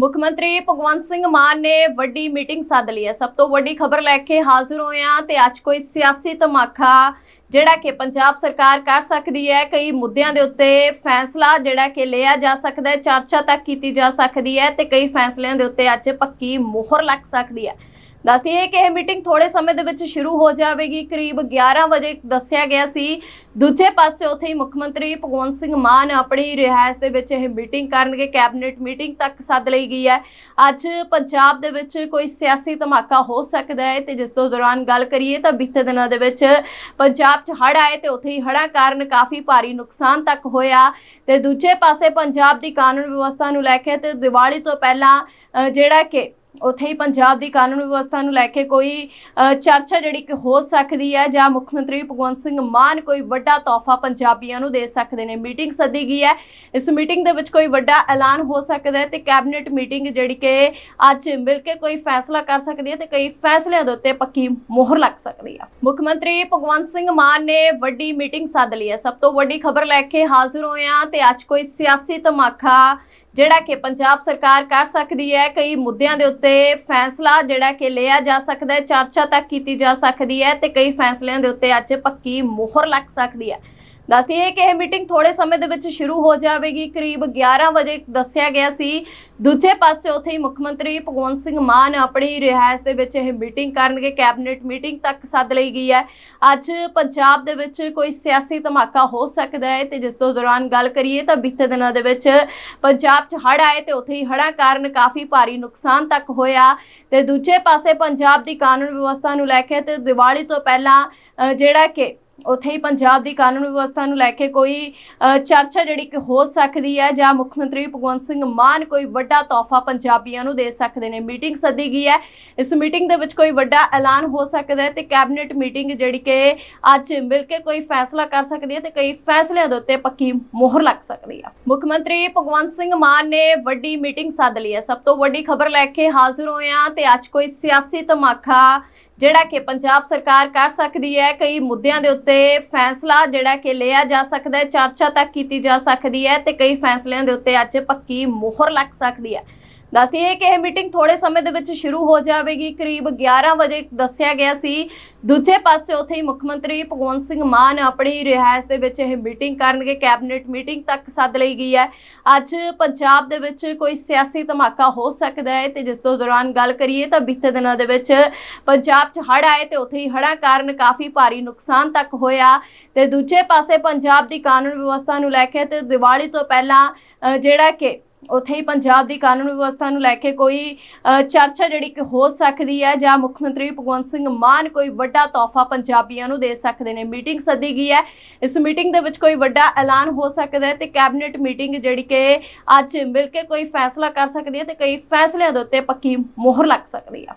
ਮੁੱਖ ਮੰਤਰੀ ਭਗਵੰਤ ਸਿੰਘ ਮਾਨ ਨੇ ਵੱਡੀ ਮੀਟਿੰਗ ਸੱਦ ਲਈ ਹੈ। ਸਭ ਤੋਂ ਵੱਡੀ ਖਬਰ ਲੈ ਕੇ ਹਾਜ਼ਰ ਹੋਏ ਹਾਂ ਤੇ ਅੱਜ ਕੋਈ ਸਿਆਸੀ ਧਮਾਕਾ ਜਿਹੜਾ ਕਿ ਪੰਜਾਬ ਸਰਕਾਰ ਕਰ ਸਕਦੀ ਹੈ, ਕਈ ਮੁੱਦਿਆਂ ਦੇ ਉੱਤੇ ਫੈਸਲਾ ਜਿਹੜਾ ਕਿ ਲਿਆ ਜਾ ਸਕਦਾ ਹੈ, ਚਰਚਾ ਤੱਕ ਕੀਤੀ ਜਾ ਸਕਦੀ ਹੈ ਤੇ ਕਈ ਫੈਸਲਿਆਂ ਦੇ ਉੱਤੇ ਅੱਜ ਪੱਕੀ ਮੋਹਰ ਲੱਗ ਸਕਦੀ ਹੈ। ਦੱਸਦੀਏ ਕਿ ਇਹ ਮੀਟਿੰਗ ਥੋੜੇ ਸਮੇਂ ਦੇ ਵਿੱਚ ਸ਼ੁਰੂ ਹੋ ਜਾਵੇਗੀ। ਕਰੀਬ 11 ਵਜੇ ਦੱਸਿਆ ਗਿਆ ਸੀ। ਦੂਜੇ ਪਾਸੇ ਉੱਥੇ ਹੀ ਮੁੱਖ ਮੰਤਰੀ ਭਗਵੰਤ ਸਿੰਘ ਮਾਨ ਆਪਣੀ ਰਿਹਾਇਸ਼ ਦੇ ਵਿੱਚ ਇਹ ਮੀਟਿੰਗ ਕਰਨਗੇ। ਕੈਬਨਿਟ ਮੀਟਿੰਗ ਤੱਕ ਸੱਦ ਲਈ ਗਈ ਹੈ। ਅੱਜ ਪੰਜਾਬ ਦੇ ਵਿੱਚ ਕੋਈ ਸਿਆਸੀ ਧਮਾਕਾ ਹੋ ਸਕਦਾ ਹੈ ਤੇ ਜਿਸ ਤੋਂ ਦੌਰਾਨ ਗੱਲ ਕਰੀਏ ਤਾਂ ਬੀਤੇ ਦਿਨਾਂ ਦੇ ਵਿੱਚ ਪੰਜਾਬ 'ਚ ਹੜ੍ਹ ਆਏ ਤੇ ਉੱਥੇ ਹੀ ਹੜ੍ਹਾਂ ਕਾਰਨ ਕਾਫੀ ਭਾਰੀ ਨੁਕਸਾਨ ਤੱਕ ਹੋਇਆ। ਤੇ ਦੂਜੇ ਪਾਸੇ ਪੰਜਾਬ ਦੀ ਕਾਨੂੰਨ ਵਿਵਸਥਾ ਨੂੰ ਲੈ ਕੇ ਤੇ ਦੀਵਾਲੀ ਤੋਂ ਪਹਿਲਾਂ ਜਿਹੜਾ ਕਿ ਉੱਥੇ ਹੀ ਪੰਜਾਬ ਦੀ ਕਾਨੂੰਨ ਵਿਵਸਥਾ ਨੂੰ ਲੈ ਕੇ ਕੋਈ ਚਰਚਾ ਜਿਹੜੀ ਕਿ ਹੋ ਸਕਦੀ ਹੈ ਜਾਂ ਮੁੱਖ ਮੰਤਰੀ ਭਗਵੰਤ ਸਿੰਘ ਮਾਨ ਕੋਈ ਵੱਡਾ ਤੋਹਫਾ ਪੰਜਾਬੀਆਂ ਨੂੰ ਦੇ ਸਕਦੇ ਨੇ। ਮੀਟਿੰਗ ਸੱਦੀ ਗਈ ਹੈ। ਇਸ ਮੀਟਿੰਗ ਦੇ ਵਿੱਚ ਕੋਈ ਵੱਡਾ ਐਲਾਨ ਹੋ ਸਕਦਾ ਹੈ ਤੇ ਕੈਬਨਿਟ ਮੀਟਿੰਗ ਜਿਹੜੀ ਕਿ ਅੱਜ ਮਿਲ ਕੇ ਕੋਈ ਫੈਸਲਾ ਕਰ ਸਕਦੀ ਹੈ ਤੇ ਕਈ ਫੈਸਲਿਆਂ ਦੇ ਉੱਤੇ ਪੱਕੀ ਮੋਹਰ ਲੱਗ ਸਕਦੀ ਹੈ ਮੁੱਖ ਮੰਤਰੀ ਭਗਵੰਤ ਸਿੰਘ ਮਾਨ ਨੇ ਵੱਡੀ ਮੀਟਿੰਗ ਸੱਦ ਲਈ ਹੈ। ਸਭ ਤੋਂ ਵੱਡੀ ਖਬਰ ਲੈ ਕੇ ਹਾਜ਼ਰ ਹੋਏ ਹਾਂ ਤੇ ਅੱਜ ਕੋਈ ਸਿਆਸੀ ਧਮਾਕਾ ਜਿਹੜਾ ਕਿ ਪੰਜਾਬ ਸਰਕਾਰ ਕਰ ਸਕਦੀ ਹੈ, ਕਈ ਮੁੱਦਿਆਂ ਦੇ ਉੱਤੇ ਫੈਸਲਾ ਜਿਹੜਾ ਕਿ ਲਿਆ ਜਾ ਸਕਦਾ ਹੈ, ਚਰਚਾ ਤੱਕ ਕੀਤੀ ਜਾ ਸਕਦੀ ਹੈ ਤੇ ਕਈ ਫੈਸਲਿਆਂ ਦੇ ਉੱਤੇ ਅੱਜ ਪੱਕੀ ਮੋਹਰ ਲੱਗ ਸਕਦੀ ਹੈ। ਦੱਸਦੀਏ ਕਿ ਇਹ ਮੀਟਿੰਗ ਥੋੜੇ ਸਮੇਂ ਦੇ ਵਿੱਚ ਸ਼ੁਰੂ ਹੋ ਜਾਵੇਗੀ। ਕਰੀਬ 11 ਵਜੇ ਦੱਸਿਆ ਗਿਆ ਸੀ। ਦੂਜੇ ਪਾਸੇ ਉੱਥੇ ਹੀ ਮੁੱਖ ਮੰਤਰੀ ਭਗਵੰਤ ਸਿੰਘ ਮਾਨ ਆਪਣੀ ਰਿਹਾਇਸ਼ ਦੇ ਵਿੱਚ ਇਹ ਮੀਟਿੰਗ ਕਰਨਗੇ। ਕੈਬਨਿਟ ਮੀਟਿੰਗ ਤੱਕ ਸੱਦ ਲਈ ਗਈ ਹੈ। ਅੱਜ ਪੰਜਾਬ ਦੇ ਵਿੱਚ ਕੋਈ ਸਿਆਸੀ ਧਮਾਕਾ ਹੋ ਸਕਦਾ ਹੈ ਤੇ ਜਿਸ ਤੋਂ ਦੌਰਾਨ ਗੱਲ ਕਰੀਏ ਤਾਂ ਬੀਤੇ ਦਿਨਾਂ ਦੇ ਵਿੱਚ ਪੰਜਾਬ 'ਚ ਹੜ੍ਹ ਆਏ ਤੇ ਉੱਥੇ ਹੀ ਹੜ੍ਹਾਂ ਕਾਰਨ ਕਾਫੀ ਭਾਰੀ ਨੁਕਸਾਨ ਤੱਕ ਹੋਇਆ। ਤੇ ਦੂਜੇ ਪਾਸੇ ਪੰਜਾਬ ਦੀ ਕਾਨੂੰਨ ਵਿਵਸਥਾ ਨੂੰ ਲੈ ਕੇ ਤੇ ਦੀਵਾਲੀ ਤੋਂ ਪਹਿਲਾਂ ਜਿਹੜਾ ਕਿ ਉੱਥੇ ਹੀ ਪੰਜਾਬ ਦੀ ਕਾਨੂੰਨ ਵਿਵਸਥਾ ਨੂੰ ਲੈ ਕੇ ਕੋਈ ਚਰਚਾ ਜਿਹੜੀ ਕਿ ਹੋ ਸਕਦੀ ਹੈ ਜਾਂ ਮੁੱਖ ਮੰਤਰੀ ਭਗਵੰਤ ਸਿੰਘ ਮਾਨ ਕੋਈ ਵੱਡਾ ਤੋਹਫਾ ਪੰਜਾਬੀਆਂ ਨੂੰ ਦੇ ਸਕਦੇ ਨੇ। ਮੀਟਿੰਗ ਸੱਦੀ ਗਈ ਹੈ। ਇਸ ਮੀਟਿੰਗ ਦੇ ਵਿੱਚ ਕੋਈ ਵੱਡਾ ਐਲਾਨ ਹੋ ਸਕਦਾ ਹੈ ਤੇ ਕੈਬਨਿਟ ਮੀਟਿੰਗ ਜਿਹੜੀ ਕਿ ਅੱਜ ਮਿਲ ਕੇ ਕੋਈ ਫੈਸਲਾ ਕਰ ਸਕਦੀ ਹੈ ਤੇ ਕਈ ਫੈਸਲਿਆਂ ਦੇ ਉੱਤੇ ਪੱਕੀ ਮੋਹਰ ਲੱਗ ਸਕਦੀ ਹੈ। ਮੁੱਖ ਮੰਤਰੀ ਭਗਵੰਤ ਸਿੰਘ ਮਾਨ ਨੇ ਵੱਡੀ ਮੀਟਿੰਗ ਸੱਦ ਲਈ ਹੈ। ਸਭ ਤੋਂ ਵੱਡੀ ਖਬਰ ਲੈ ਕੇ ਹਾਜ਼ਰ ਹੋਏ ਹਾਂ ਤੇ ਅੱਜ ਕੋਈ ਸਿਆਸੀ ਧਮਾਕਾ ਜਿਹੜਾ ਕਿ ਪੰਜਾਬ ਸਰਕਾਰ ਕਰ ਸਕਦੀ ਹੈ। ਕਈ ਮੁੱਦਿਆਂ ਦੇ ਉੱਤੇ ਫੈਸਲਾ ਜਿਹੜਾ ਕਿ ਲਿਆ ਜਾ ਸਕਦਾ ਹੈ, ਚਰਚਾ ਤੱਕ ਕੀਤੀ ਜਾ ਸਕਦੀ ਹੈ ਤੇ ਕਈ ਫੈਸਲਿਆਂ ਦੇ ਉੱਤੇ ਅੱਜ ਪੱਕੀ ਮੋਹਰ ਲੱਗ ਸਕਦੀ ਹੈ। ਦੱਸਦੀਏ ਕਿ ਇਹ ਮੀਟਿੰਗ ਥੋੜੇ ਸਮੇਂ ਦੇ ਵਿੱਚ ਸ਼ੁਰੂ ਹੋ ਜਾਵੇਗੀ। ਕਰੀਬ 11 ਵਜੇ ਦੱਸਿਆ ਗਿਆ ਸੀ। ਦੂਜੇ ਪਾਸੇ ਉੱਥੇ ਹੀ ਮੁੱਖ ਮੰਤਰੀ ਭਗਵੰਤ ਸਿੰਘ ਮਾਨ ਆਪਣੀ ਰਿਹਾਇਸ਼ ਦੇ ਵਿੱਚ ਇਹ ਮੀਟਿੰਗ ਕਰਨਗੇ। ਕੈਬਨਿਟ ਮੀਟਿੰਗ ਤੱਕ ਸੱਦ ਲਈ ਗਈ ਹੈ। ਅੱਜ ਪੰਜਾਬ ਦੇ ਵਿੱਚ ਕੋਈ ਸਿਆਸੀ ਧਮਾਕਾ ਹੋ ਸਕਦਾ ਹੈ ਤੇ ਜਿਸ ਤੋਂ ਦੌਰਾਨ ਗੱਲ ਕਰੀਏ ਤਾਂ ਬੀਤੇ ਦਿਨਾਂ ਦੇ ਵਿੱਚ ਪੰਜਾਬ 'ਚ ਹੜ੍ਹ ਆਏ ਤੇ ਉੱਥੇ ਹੀ ਹੜ੍ਹਾਂ ਕਾਰਨ ਕਾਫੀ ਭਾਰੀ ਨੁਕਸਾਨ ਤੱਕ ਹੋਇਆ ਤੇ ਦੂਜੇ ਪਾਸੇ ਪੰਜਾਬ ਦੀ ਕਾਨੂੰਨ ਵਿਵਸਥਾ ਨੂੰ ਲੈ ਕੇ ਤੇ ਦੀਵਾਲੀ ਤੋਂ ਪਹਿਲਾਂ ਜਿਹੜਾ ਕਿ ਉੱਥੇ ਹੀ ਪੰਜਾਬ ਦੀ ਕਾਨੂੰਨ ਵਿਵਸਥਾ ਨੂੰ ਲੈ ਕੇ ਕੋਈ ਚਰਚਾ ਜਿਹੜੀ ਕਿ ਹੋ ਸਕਦੀ ਹੈ ਜਾਂ ਮੁੱਖ ਮੰਤਰੀ ਭਗਵੰਤ ਸਿੰਘ ਮਾਨ ਕੋਈ ਵੱਡਾ ਤੋਹਫਾ ਪੰਜਾਬੀਆਂ ਨੂੰ ਦੇ ਸਕਦੇ ਨੇ। ਮੀਟਿੰਗ ਸੱਦੀ ਗਈ ਹੈ। ਇਸ ਮੀਟਿੰਗ ਦੇ ਵਿੱਚ ਕੋਈ ਵੱਡਾ ਐਲਾਨ ਹੋ ਸਕਦਾ ਹੈ ਤੇ ਕੈਬਨਿਟ ਮੀਟਿੰਗ ਜਿਹੜੀ ਕਿ ਅੱਜ ਮਿਲ ਕੇ ਕੋਈ ਫੈਸਲਾ ਕਰ ਸਕਦੀ ਹੈ ਤੇ ਕਈ ਫੈਸਲਿਆਂ ਦੇ ਉੱਤੇ ਪੱਕੀ ਮੋਹਰ ਲੱਗ ਸਕਦੀ ਹੈ।